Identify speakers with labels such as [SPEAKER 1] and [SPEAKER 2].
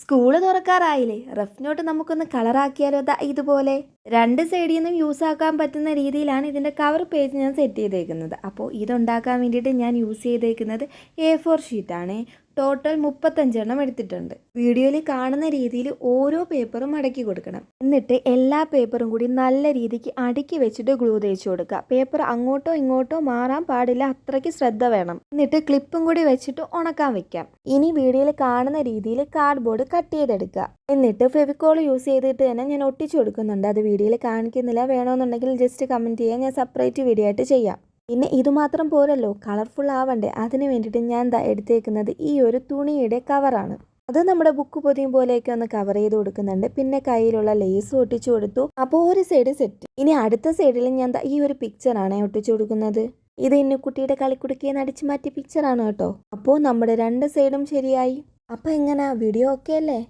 [SPEAKER 1] School തുറക്കാറായില്ലേ? Rough not നമുക്കൊന്ന് കളറാക്കിയാലോ ദാ ഇതുപോലെ. രണ്ട് സൈഡിൽ നിന്നും യൂസ് ആക്കാൻ പറ്റുന്ന രീതിയിലാണ് ഇതിന്റെ കവർ പേജ് ഞാൻ സെറ്റ് ചെയ്തേക്കുന്നത്. അപ്പോൾ ഇതുണ്ടാക്കാൻ വേണ്ടിയിട്ട് ഞാൻ യൂസ് ചെയ്തേക്കുന്നത് എ ഫോർ ഷീറ്റാണ് ടോട്ടൽ മുപ്പത്തഞ്ചെണ്ണം എടുത്തിട്ടുണ്ട്. വീഡിയോയിൽ കാണുന്ന രീതിയിൽ ഓരോ പേപ്പറും മടക്കി കൊടുക്കണം. എന്നിട്ട് എല്ലാ പേപ്പറും കൂടി നല്ല രീതിക്ക് അടുക്കി വെച്ചിട്ട് ഗ്ലൂ തേച്ച് കൊടുക്കുക. പേപ്പർ അങ്ങോട്ടോ ഇങ്ങോട്ടോ മാറാൻ പാടില്ല അത്രയ്ക്ക് ശ്രദ്ധ വേണം. എന്നിട്ട് ക്ലിപ്പും കൂടി വെച്ചിട്ട് ഉണക്കാൻ വെക്കാം. ഇനി വീഡിയോയിൽ കാണുന്ന രീതിയിൽ കാർഡ്ബോർഡ് കട്ട് ചെയ്തെടുക്കുക. എന്നിട്ട് ഫെവിക്കോൾ യൂസ് ചെയ്തിട്ട് തന്നെ ഞാൻ ഒട്ടിച്ചു കൊടുക്കുന്നുണ്ട്. അത് വീഡിയോയിൽ കാണിക്കുന്നില്ല. വേണമെന്നുണ്ടെങ്കിൽ ജസ്റ്റ് കമന്റ് ചെയ്യാൻ ഞാൻ സെപ്പറേറ്റ് വീഡിയോ ആയിട്ട് ചെയ്യാം. പിന്നെ ഇതുമാത്രം പോരല്ലോ കളർഫുൾ ആവണ്ടേ? അതിന് വേണ്ടിയിട്ട് ഞാൻ ദാ എടുത്തേക്കുന്നത് ഈ ഒരു തുണിയുടെ കവറാണ് അത് നമ്മുടെ ബുക്ക് പൊതിയും പോലെയൊക്കെ ഒന്ന് കവർ ചെയ്ത് കൊടുക്കുന്നുണ്ട്. പിന്നെ കയ്യിലുള്ള ലേസ് ഒട്ടിച്ചു കൊടുത്തു. അപ്പോൾ ഒരു സൈഡ് സെറ്റ് ഇനി അടുത്ത സൈഡിൽ ഞാൻ ഈ ഒരു പിക്ചറാണ് ഒട്ടിച്ചു കൊടുക്കുന്നത്. ഇത് ഇന്നുക്കുട്ടിയുടെ കളിക്കുടുക്കിയെ നടിച്ചു മാറ്റിയ പിക്ചറാണ് കേട്ടോ. അപ്പോൾ നമ്മുടെ രണ്ട് സൈഡും ശരിയായി. അപ്പോൾ എങ്ങനെയാ വീഡിയോ ഓക്കെ അല്ലേ?